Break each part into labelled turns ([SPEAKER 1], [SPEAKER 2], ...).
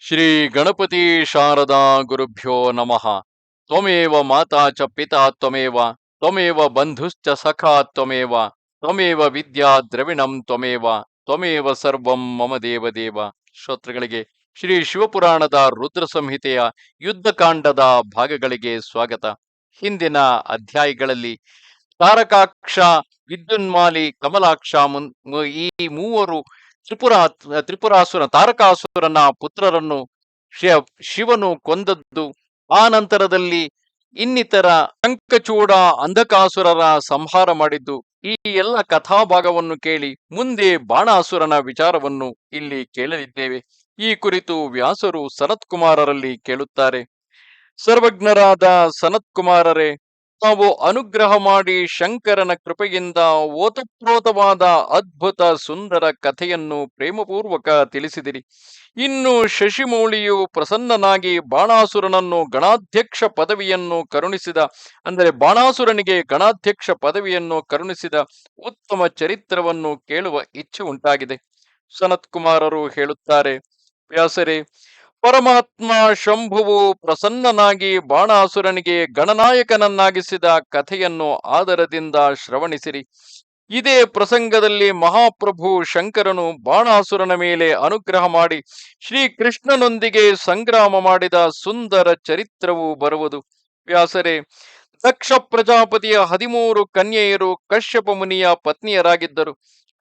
[SPEAKER 1] ಶ್ರೀ ಗಣಪತಿ ಶಾರದಾ ಗುರುಭ್ಯೋ ನಮಃ. ತ್ವಮೇವ ಮಾತಾ ಚ ಪಿತಾ ತ್ವಮೇವ ತ್ವಮೇವ ಬಂಧುಶ್ಚ ಸಖಾ ತ್ವಮೇವ ತ್ವಮೇವ ವಿದ್ಯಾ ದ್ರವಿಣಂ ತ್ವಮೇವ ತ್ವಮೇವ ಸರ್ವಂ ಮಮ ದೇವ ದೇವ ಶ್ರೋತೃಗಳಿಗೆ ಶ್ರೀ ಶಿವಪುರಾಣದ ರುದ್ರ ಸಂಹಿತೆಯ ಯುದ್ಧಕಾಂಡದ ಭಾಗಗಳಿಗೆ ಸ್ವಾಗತ. ಹಿಂದಿನ ಅಧ್ಯಾಯಗಳಲ್ಲಿ ತಾರಕಾಕ್ಷ, ವಿದ್ಯುನ್ಮಾಲಿ, ಕಮಲಾಕ್ಷ ಈ ಮೂವರು ತ್ರಿಪುರ, ತ್ರಿಪುರಾಸುರ, ತಾರಕಾಸುರನ ಪುತ್ರರನ್ನು ಶಿವನು ಕೊಂದದ್ದು. ಆ ನಂತರದಲ್ಲಿ ಇನ್ನಿತರ ಶಂಕಚೂಡ ಅಂಧಕಾಸುರರ ಸಂಹಾರ ಮಾಡಿದ್ದು. ಈ ಎಲ್ಲ ಕಥಾಭಾಗವನ್ನು ಕೇಳಿ ಮುಂದೆ ಬಾಣಾಸುರನ ವಿಚಾರವನ್ನು ಇಲ್ಲಿ ಕೇಳಲಿದ್ದೇವೆ. ಈ ಕುರಿತು ವ್ಯಾಸರು ಸನತ್ಕುಮಾರರಲ್ಲಿ ಕೇಳುತ್ತಾರೆ. ಸರ್ವಜ್ಞರಾದ ಸನತ್ ಕುಮಾರರೇ ತಾವು ಅನುಗ್ರಹ ಮಾಡಿ ಶಂಕರನ ಕೃಪೆಯಿಂದ ಓತಪ್ರೋತವಾದ ಅದ್ಭುತ ಸುಂದರ ಕಥೆಯನ್ನು ಪ್ರೇಮಪೂರ್ವಕ ತಿಳಿಸಿದಿರಿ. ಇನ್ನು ಶಶಿಮೌಳಿಯು ಪ್ರಸನ್ನನಾಗಿ ಬಾಣಾಸುರನನ್ನು ಗಣಾಧ್ಯಕ್ಷ ಪದವಿಯನ್ನು ಕರುಣಿಸಿದ, ಅಂದರೆ ಬಾಣಾಸುರನಿಗೆ ಗಣಾಧ್ಯಕ್ಷ ಪದವಿಯನ್ನು ಕರುಣಿಸಿದ ಉತ್ತಮ ಚರಿತ್ರವನ್ನು ಕೇಳುವ ಇಚ್ಛೆ ಉಂಟಾಗಿದೆ. ಸನತ್ ಕುಮಾರರು ಹೇಳುತ್ತಾರೆ ವ್ಯಾಸರೇ ಪರಮಾತ್ಮ ಶಂಭುವು ಪ್ರಸನ್ನನಾಗಿ ಬಾಣಾಸುರನಿಗೆ ಗಣನಾಯಕನನ್ನಾಗಿಸಿದ ಕಥೆಯನ್ನು ಆದರದಿಂದ ಶ್ರವಣಿಸಿರಿ. ಇದೇ ಪ್ರಸಂಗದಲ್ಲಿ ಮಹಾಪ್ರಭು ಶಂಕರನು ಬಾಣಾಸುರನ ಮೇಲೆ ಅನುಗ್ರಹ ಮಾಡಿ ಶ್ರೀಕೃಷ್ಣನೊಂದಿಗೆ ಸಂಗ್ರಾಮ ಮಾಡಿದ ಸುಂದರ ಚರಿತ್ರವು ಬರುವುದು. ವ್ಯಾಸರೇ ದಕ್ಷ ಪ್ರಜಾಪತಿಯ ಹದಿಮೂರು ಕನ್ಯೆಯರು ಕಶ್ಯಪ ಮುನಿಯ ಪತ್ನಿಯರಾಗಿದ್ದರು.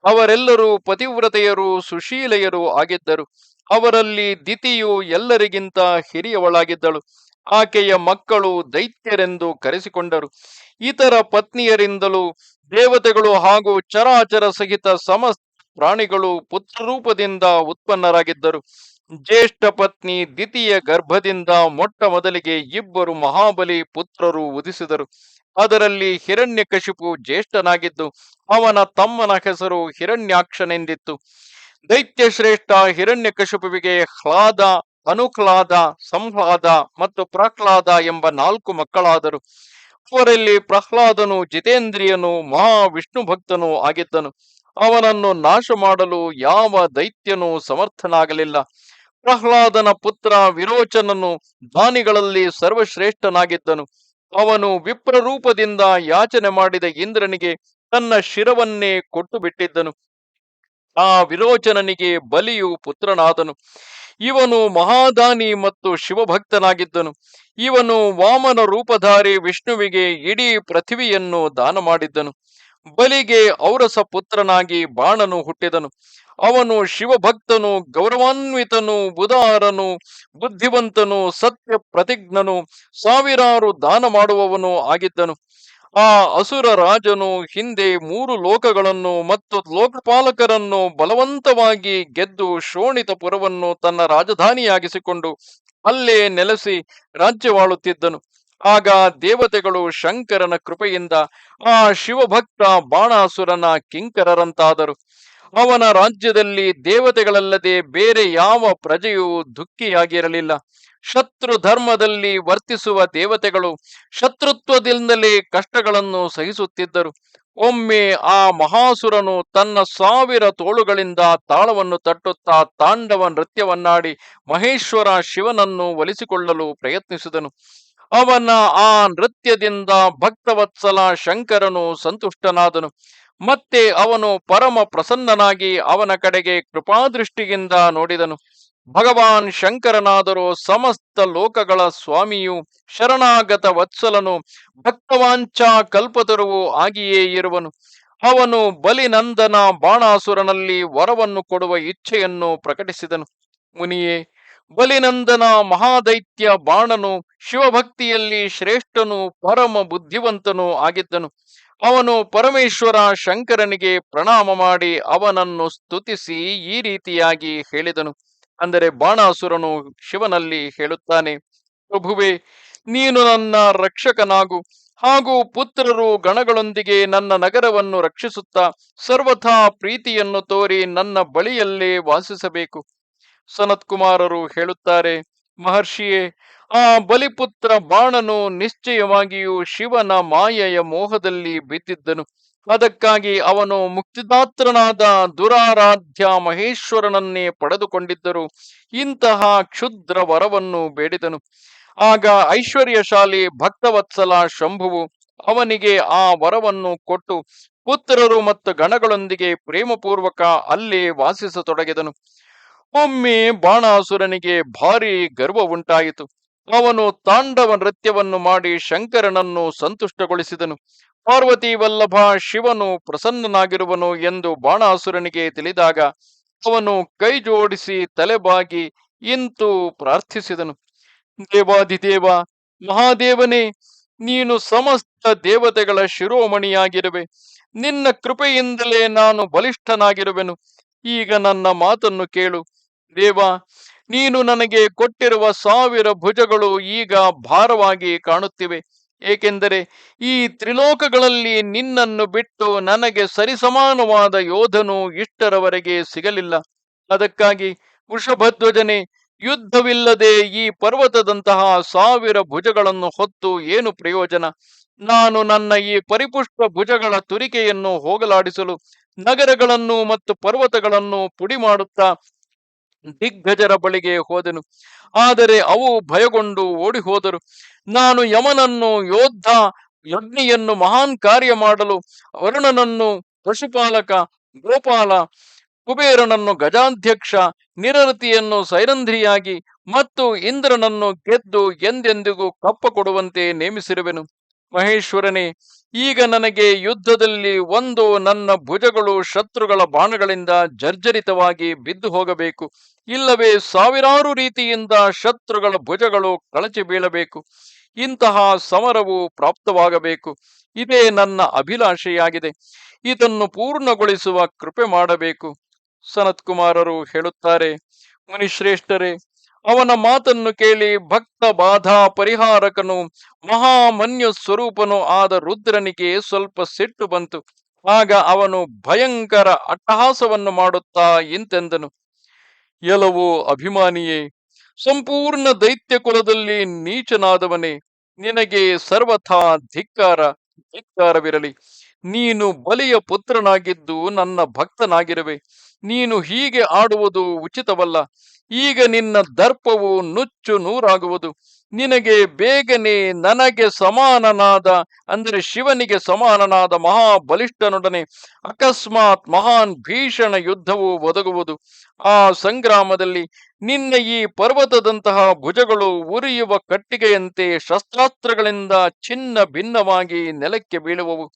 [SPEAKER 1] ಅವರೆಲ್ಲರೂ ಪತಿವ್ರತೆಯರು, ಸುಶೀಲೆಯರು ಆಗಿದ್ದರು. ಅವರಲ್ಲಿ ದಿತಿಯು ಎಲ್ಲರಿಗಿಂತ ಹಿರಿಯವಳಾಗಿದ್ದಳು. ಆಕೆಯ ಮಕ್ಕಳು ದೈತ್ಯರೆಂದು ಕರೆಸಿಕೊಂಡರು. ಇತರ ಪತ್ನಿಯರಿಂದಲೂ ದೇವತೆಗಳು ಹಾಗೂ ಚರಾಚರ ಸಹಿತ ಸಮಸ್ತ ಪ್ರಾಣಿಗಳು ಪುತ್ರರೂಪದಿಂದ ಉತ್ಪನ್ನರಾಗಿದ್ದರು. ಜ್ಯೇಷ್ಠ ಪತ್ನಿ ದಿತಿಯ ಗರ್ಭದಿಂದ ಮೊಟ್ಟ ಮೊದಲಿಗೆ ಇಬ್ಬರು ಮಹಾಬಲಿ ಪುತ್ರರು ಉದಿಸಿದರು ಅದರಲ್ಲಿ ಹಿರಣ್ಯಕಶಿಪು ಜ್ಯೇಷ್ಠನಾಗಿದ್ದು, ಅವನ ತಮ್ಮನ ಹೆಸರು ಹಿರಣ್ಯಾಕ್ಷನೆಂದಿತ್ತು. ದೈತ್ಯ ಶ್ರೇಷ್ಠ ಹಿರಣ್ಯಕಶಿಪುವಿಗೆ ಹ್ಲಾದ ಅನುಕ್ಲಾದ ಸಂಹ್ಲಾದ ಮತ್ತು ಪ್ರಹ್ಲಾದ ಎಂಬ ನಾಲ್ಕು ಮಕ್ಕಳಾದರು. ಅವರಲ್ಲಿ ಪ್ರಹ್ಲಾದನು ಜಿತೇಂದ್ರಿಯನು ಮಹಾವಿಷ್ಣು ಭಕ್ತನೂ ಆಗಿದ್ದನು. ಅವನನ್ನು ನಾಶ ಮಾಡಲು ಯಾವ ದೈತ್ಯನೂ ಸಮರ್ಥನಾಗಲಿಲ್ಲ. ಪ್ರಹ್ಲಾದನ ಪುತ್ರ ವಿರೋಚನನು ದಾನಿಗಳಲ್ಲಿ ಸರ್ವಶ್ರೇಷ್ಠನಾಗಿದ್ದನು. ಅವನು ವಿಪ್ರರೂಪದಿಂದ ಯಾಚನೆ ಮಾಡಿದ ಇಂದ್ರನಿಗೆ ತನ್ನ ಶಿರವನ್ನೇ ಕೊಟ್ಟು ಬಿಟ್ಟಿದ್ದನು ಆ ವಿರೋಚನನಿಗೆ ಬಲಿಯು ಪುತ್ರನಾದನು. ಇವನು ಮಹಾದಾನಿ ಮತ್ತು ಶಿವಭಕ್ತನಾಗಿದ್ದನು. ಇವನು ವಾಮನ ರೂಪಧಾರಿ ವಿಷ್ಣುವಿಗೆ ಇಡೀ ಪೃಥ್ವಿಯನ್ನು ದಾನ ಮಾಡಿದ್ದನು. ಬಲಿಗೆ ಔರಸ ಪುತ್ರನಾಗಿ ಬಾಣನು ಹುಟ್ಟಿದನು. ಅವನು ಶಿವಭಕ್ತನು, ಗೌರವಾನ್ವಿತನು, ಉದಾರನು, ಬುದ್ಧಿವಂತನು, ಸತ್ಯ ಪ್ರತಿಜ್ಞನು, ಸಾವಿರಾರು ದಾನ ಮಾಡುವವನು ಆಗಿದ್ದನು. ಆ ಅಸುರ ರಾಜನು ಹಿಂದೆ ಮೂರು ಲೋಕಗಳನ್ನು ಮತ್ತು ಲೋಕಪಾಲಕರನ್ನು ಬಲವಂತವಾಗಿ ಗೆದ್ದು ಶೋಣಿತಪುರವನ್ನು ತನ್ನ ರಾಜಧಾನಿಯಾಗಿಸಿಕೊಂಡು ಅಲ್ಲೇ ನೆಲೆಸಿ ರಾಜ್ಯವಾಳುತ್ತಿದ್ದನು. ಆಗ ದೇವತೆಗಳು ಶಂಕರನ ಕೃಪೆಯಿಂದ ಆ ಶಿವಭಕ್ತ ಬಾಣಾಸುರನ ಕಿಂಕರರಂತಾದರು. ಅವನ ರಾಜ್ಯದಲ್ಲಿ ದೇವತೆಗಳಲ್ಲದೆ ಬೇರೆ ಯಾವ ಪ್ರಜೆಯೂ ದುಃಖಿಯಾಗಿರಲಿಲ್ಲ. ಶತ್ರು ಧರ್ಮದಲ್ಲಿ ವರ್ತಿಸುವ ದೇವತೆಗಳು ಶತ್ರುತ್ವದಿಂದಲೇ ಕಷ್ಟಗಳನ್ನು ಸಹಿಸುತ್ತಿದ್ದರು. ಒಮ್ಮೆ ಆ ಮಹಾಸುರನು ತನ್ನ ಸಾವಿರ ತೋಳುಗಳಿಂದ ತಾಳವನ್ನು ತಟ್ಟುತ್ತಾ ತಾಂಡವ ನೃತ್ಯವನ್ನಾಡಿ ಮಹೇಶ್ವರ ಶಿವನನ್ನು ಒಲಿಸಿಕೊಳ್ಳಲು ಪ್ರಯತ್ನಿಸಿದನು. ಅವನ ಆ ನೃತ್ಯದಿಂದ ಭಕ್ತವತ್ಸಲ ಶಂಕರನು ಸಂತುಷ್ಟನಾದನು. ಮತ್ತೆ ಅವನು ಪರಮ ಪ್ರಸನ್ನನಾಗಿ ಅವನ ಕಡೆಗೆ ಕೃಪಾದೃಷ್ಟಿಯಿಂದ ನೋಡಿದನು. ಭಗವಾನ್ ಶಂಕರನಾದರೂ ಸಮಸ್ತ ಲೋಕಗಳ ಸ್ವಾಮಿಯು ಶರಣಾಗತ ವತ್ಸಲನು ಭಕ್ತವಾಂಚ ಕಲ್ಪತರುವು ಆಗಿಯೇ ಇರುವನು. ಅವನು ಬಲಿನಂದನ ಬಾಣಾಸುರನಲ್ಲಿ ವರವನ್ನು ಕೊಡುವ ಇಚ್ಛೆಯನ್ನು ಪ್ರಕಟಿಸಿದನು. ಮುನಿಯೇ ಬಲಿನಂದನ ಮಹಾದೈತ್ಯ ಬಾಣನು ಶಿವಭಕ್ತಿಯಲ್ಲಿ ಶ್ರೇಷ್ಠನು ಪರಮ ಬುದ್ಧಿವಂತನು ಆಗಿದ್ದನು. ಅವನು ಪರಮೇಶ್ವರ ಶಂಕರನಿಗೆ ಪ್ರಣಾಮ ಮಾಡಿ ಅವನನ್ನು ಸ್ತುತಿಸಿ ಈ ರೀತಿಯಾಗಿ ಹೇಳಿದನು. ಅಂದರೆ ಬಾಣಾಸುರನು ಶಿವನಲ್ಲಿ ಹೇಳುತ್ತಾನೆ, ಪ್ರಭುವೆ, ನೀನು ನನ್ನ ರಕ್ಷಕನಾಗು. ಹಾಗೂ ಪುತ್ರರು ಗಣಗಳೊಂದಿಗೆ ನನ್ನ ನಗರವನ್ನು ರಕ್ಷಿಸುತ್ತಾ, ಸರ್ವಥಾ ಪ್ರೀತಿಯನ್ನು ತೋರಿ ನನ್ನ ಬಳಿಯಲ್ಲೇ ವಾಸಿಸಬೇಕು. ಸನತ್ ಕುಮಾರರು ಹೇಳುತ್ತಾರೆ, ಮಹರ್ಷಿಯೇ, ಆ ಬಲಿಪುತ್ರ ಬಾಣನು ನಿಶ್ಚಯವಾಗಿಯೂ ಶಿವನ ಮಾಯೆಯ ಮೋಹದಲ್ಲಿ ಬಿದ್ದಿದ್ದನು. ಅದಕ್ಕಾಗಿ ಅವನು ಮುಕ್ತಿದಾತ್ರನಾದ ದುರಾರಾಧ್ಯ ಮಹೇಶ್ವರನನ್ನೇ ಪಡೆದುಕೊಂಡಿದ್ದರು. ಇಂತಹ ಕ್ಷುದ್ರ ವರವನ್ನು ಬೇಡಿದನು. ಆಗ ಐಶ್ವರ್ಯಶಾಲಿ ಭಕ್ತವತ್ಸಲ ಶಂಭುವು ಅವನಿಗೆ ಆ ವರವನ್ನು ಕೊಟ್ಟು ಪುತ್ರರು ಮತ್ತು ಗಣಗಳೊಂದಿಗೆ ಪ್ರೇಮಪೂರ್ವಕ ಅಲ್ಲೇ ವಾಸಿಸತೊಡಗಿದನು. ಒಮ್ಮೆ ಬಾಣಾಸುರನಿಗೆ ಭಾರಿ ಗರ್ವ ಉಂಟಾಯಿತು ಅವನು ತಾಂಡವ ನೃತ್ಯವನ್ನು ಮಾಡಿ ಶಂಕರನನ್ನು ಸಂತುಷ್ಟಗೊಳಿಸಿದನು. ಪಾರ್ವತಿ ವಲ್ಲಭ ಶಿವನು ಪ್ರಸನ್ನನಾಗಿರುವನು ಎಂದು ಬಾಣಾಸುರನಿಗೆ ತಿಳಿದಾಗ ಅವನು ಕೈ ಜೋಡಿಸಿ ತಲೆಬಾಗಿ ಇಂತು ಪ್ರಾರ್ಥಿಸಿದನು. ದೇವಾದಿದೇವ, ಮಹಾದೇವನೇ, ನೀನು ಸಮಸ್ತ ದೇವತೆಗಳ ಶಿರೋಮಣಿಯಾಗಿರುವೆ. ನಿನ್ನ ಕೃಪೆಯಿಂದಲೇ ನಾನು ಬಲಿಷ್ಠನಾಗಿರುವೆನು. ಈಗ ನನ್ನ ಮಾತನ್ನು ಕೇಳು. ದೇವ, ನೀನು ನನಗೆ ಕೊಟ್ಟಿರುವ ಸಾವಿರ ಭುಜಗಳು ಈಗ ಭಾರವಾಗಿ ಕಾಣುತ್ತಿವೆ. ಏಕೆಂದರೆ ಈ ತ್ರಿಲೋಕಗಳಲ್ಲಿ ನಿನ್ನನ್ನು ಬಿಟ್ಟು ನನಗೆ ಸರಿಸಮಾನವಾದ ಯೋಧನು ಇಷ್ಟರವರೆಗೆ ಸಿಗಲಿಲ್ಲ. ಅದಕ್ಕಾಗಿ ವೃಷಭಧ್ವಜನೆ, ಯುದ್ಧವಿಲ್ಲದೆ ಈ ಪರ್ವತದಂತಹ ಸಾವಿರ ಭುಜಗಳನ್ನು ಹೊತ್ತು ಏನು ಪ್ರಯೋಜನ? ನಾನು ನನ್ನ ಈ ಪರಿಪುಷ್ಟ ಭುಜಗಳ ತುರಿಕೆಯನ್ನು ಹೋಗಲಾಡಿಸಲು ನಗರಗಳನ್ನು ಮತ್ತು ಪರ್ವತಗಳನ್ನು ಪುಡಿ ಮಾಡುತ್ತಾ ದಿಗ್ಗಜರ ಬಳಿಗೆ ಹೋದನು. ಆದರೆ ಅವು ಭಯಗೊಂಡು ಓಡಿ ಹೋದರು ನಾನು ಯಮನನ್ನು, ಯೋದ್ಧ, ಯಜ್ಞಿಯನ್ನು ಮಹಾನ್ ಕಾರ್ಯ ಮಾಡಲು, ವರುಣನನ್ನು ಪಶುಪಾಲಕ, ಗೋಪಾಲ, ಕುಬೇರನನ್ನು ಗಜಾಧ್ಯಕ್ಷ, ನಿರತಿಯನ್ನು ಸೈರಂಧ್ರಿಯಾಗಿ ಮತ್ತು ಇಂದ್ರನನ್ನು ಗೆದ್ದು ಎಂದೆಂದಿಗೂ ಕಪ್ಪ ಕೊಡುವಂತೆ ನೇಮಿಸಿರುವೆನು. ಮಹೇಶ್ವರನೇ, ಈಗ ನನಗೆ ಯುದ್ಧದಲ್ಲಿ ಒಂದು ನನ್ನ ಭುಜಗಳು ಶತ್ರುಗಳ ಬಾಣಗಳಿಂದ ಜರ್ಜರಿತವಾಗಿ ಬಿದ್ದು ಹೋಗಬೇಕು. ಇಲ್ಲವೇ ಸಾವಿರಾರು ರೀತಿಯಿಂದ ಶತ್ರುಗಳ ಭುಜಗಳು ಕಳಚಿ ಬೀಳಬೇಕು. ಇಂತಹ ಸಮರವು ಪ್ರಾಪ್ತವಾಗಬೇಕು. ಇದೇ ನನ್ನ ಅಭಿಲಾಷೆಯಾಗಿದೆ. ಇದನ್ನು ಪೂರ್ಣಗೊಳಿಸುವ ಕೃಪೆ ಮಾಡಬೇಕು. ಸನತ್ಕುಮಾರರು ಹೇಳುತ್ತಾರೆ, ಮುನಿಶ್ರೇಷ್ಠರೇ ಅವನ ಮಾತನ್ನು ಕೇಳಿ ಭಕ್ತ ಬಾಧಾ ಪರಿಹಾರಕನು ಮಹಾಮನ್ಯು ಸ್ವರೂಪನು ಆದ ರುದ್ರನಿಗೆ ಸ್ವಲ್ಪ ಸಿಟ್ಟು ಬಂತು. ಆಗ ಅವನು ಭಯಂಕರ ಅಟ್ಟಹಾಸವನ್ನು ಮಾಡುತ್ತಾ ಇಂತೆಂದನು. ಎಲವೋ ಅಭಿಮಾನಿಯೇ, ಸಂಪೂರ್ಣ ದೈತ್ಯ ಕುಲದಲ್ಲಿ ನೀಚನಾದವನೇ, ನಿನಗೆ ಸರ್ವಥಾ ಧಿಕ್ಕಾರ, ಧಿಕ್ಕಾರವಿರಲಿ. ನೀನು ಬಲಿಯ ಪುತ್ರನಾಗಿದ್ದು ನನ್ನ ಭಕ್ತನಾಗಿರುವೆ. ನೀನು ಹೀಗೆ ಆಡುವುದು ಉಚಿತವಲ್ಲ. ಈಗ ನಿನ್ನ ದರ್ಪವು ನುಚ್ಚು ನೂರಾಗುವುದು. ನಿನಗೆ ಬೇಗನೆ ನನಗೆ ಸಮಾನನಾದ, ಅಂದರೆ ಶಿವನಿಗೆ ಸಮಾನನಾದ ಮಹಾಬಲಿಷ್ಠನೊಡನೆ ಅಕಸ್ಮಾತ್ ಮಹಾನ್ ಭೀಷಣ ಯುದ್ಧವು ಒದಗುವುದು. ಆ ಸಂಗ್ರಾಮದಲ್ಲಿ ನಿನ್ನ ಈ ಪರ್ವತದಂತಹ ಭುಜಗಳು ಉರಿಯುವ ಕಟ್ಟಿಗೆಯಂತೆ ಶಸ್ತ್ರಾಸ್ತ್ರಗಳಿಂದ ಚಿನ್ನ ಭಿನ್ನವಾಗಿ ನೆಲಕ್ಕೆ ಬೀಳುವವು.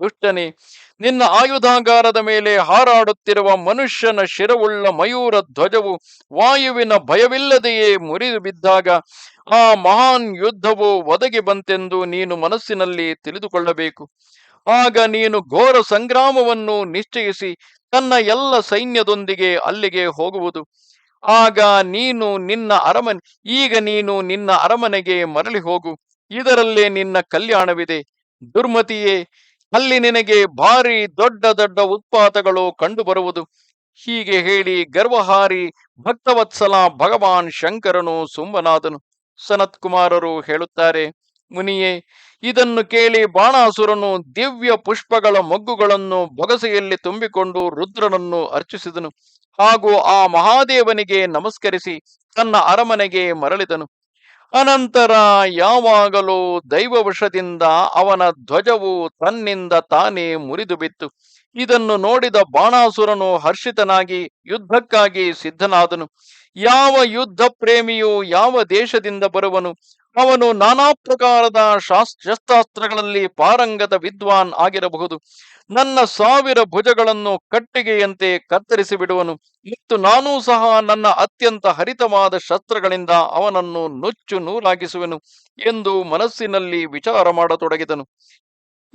[SPEAKER 1] ದುಷ್ಟನೇ, ನಿನ್ನ ಆಯುಧಾಗಾರದ ಮೇಲೆ ಹಾರಾಡುತ್ತಿರುವ ಮನುಷ್ಯನ ಶಿರವುಳ್ಳ ಮಯೂರ ಧ್ವಜವು ವಾಯುವಿನ ಭಯವಿಲ್ಲದೆಯೇ ಮುರಿದು ಬಿದ್ದಾಗ ಆ ಮಹಾನ್ ಯುದ್ಧವು ಒದಗಿ ಬಂತೆಂದು ನೀನು ಮನಸ್ಸಿನಲ್ಲಿ ತಿಳಿದುಕೊಳ್ಳಬೇಕು. ಆಗ ನೀನು ಘೋರ ಸಂಗ್ರಾಮವನ್ನು ನಿಶ್ಚಯಿಸಿ ತನ್ನ ಎಲ್ಲ ಸೈನ್ಯದೊಂದಿಗೆ ಅಲ್ಲಿಗೆ ಹೋಗುವುದು. ಆಗ ನೀನು ನಿನ್ನ ಅರಮನೆ, ಈಗ ನೀನು ನಿನ್ನ ಅರಮನೆಗೆ ಮರಳಿ ಹೋಗು. ಇದರಲ್ಲೇ ನಿನ್ನ ಕಲ್ಯಾಣವಿದೆ. ದುರ್ಮತಿಯೇ ಅಲ್ಲಿ ನಿನಗೆ ಭಾರಿ ದೊಡ್ಡ ದೊಡ್ಡ ಉತ್ಪಾತಗಳು ಕಂಡುಬರುವುದು. ಹೀಗೆ ಹೇಳಿ ಗರ್ವಹಾರಿ ಭಕ್ತವತ್ಸಲ ಭಗವಾನ್ ಶಂಕರನು ಸುಂಬನಾದನು ಸನತ್ಕುಮಾರರು ಹೇಳುತ್ತಾರೆ, ಮುನಿಯೇ, ಇದನ್ನು ಕೇಳಿ ಬಾಣಾಸುರನು ದಿವ್ಯ ಪುಷ್ಪಗಳ ಮೊಗ್ಗುಗಳನ್ನು ಬೊಗಸೆಯಲ್ಲಿ ತುಂಬಿಕೊಂಡು ರುದ್ರನನ್ನು ಅರ್ಚಿಸಿದನು. ಹಾಗೂ ಆ ಮಹಾದೇವನಿಗೆ ನಮಸ್ಕರಿಸಿ ತನ್ನ ಅರಮನೆಗೆ ಮರಳಿದನು. ಅನಂತರ ಯಾವಾಗಲೂ ದೈವವಶದಿಂದ ಅವನ ಧ್ವಜವು ತನ್ನಿಂದ ತಾನೇ ಮುರಿದು ಬಿತ್ತು ಇದನ್ನು ನೋಡಿದ ಬಾಣಾಸುರನು ಹರ್ಷಿತನಾಗಿ ಯುದ್ಧಕ್ಕಾಗಿ ಸಿದ್ಧನಾದನು. ಯಾವ ಯುದ್ಧ ಪ್ರೇಮಿಯು ಯಾವ ದೇಶದಿಂದ ಬರುವನು? ಅವನು ನಾನಾ ಪ್ರಕಾರದ ಶಾಸ್ ಶಸ್ತ್ರಾಸ್ತ್ರಗಳಲ್ಲಿ ಪಾರಂಗತ ವಿದ್ವಾನ್ ಆಗಿರಬಹುದು. ನನ್ನ ಸಾವಿರ ಭುಜಗಳನ್ನು ಕಟ್ಟಿಗೆಯಂತೆ ಕತ್ತರಿಸಿ ಬಿಡುವನು. ಮತ್ತು ನಾನೂ ಸಹ ನನ್ನ ಅತ್ಯಂತ ಹರಿತವಾದ ಶಸ್ತ್ರಗಳಿಂದ ಅವನನ್ನು ನುಚ್ಚು ನೂಲಾಗಿಸುವೆನು ಎಂದು ಮನಸ್ಸಿನಲ್ಲಿ ವಿಚಾರ ಮಾಡತೊಡಗಿದನು.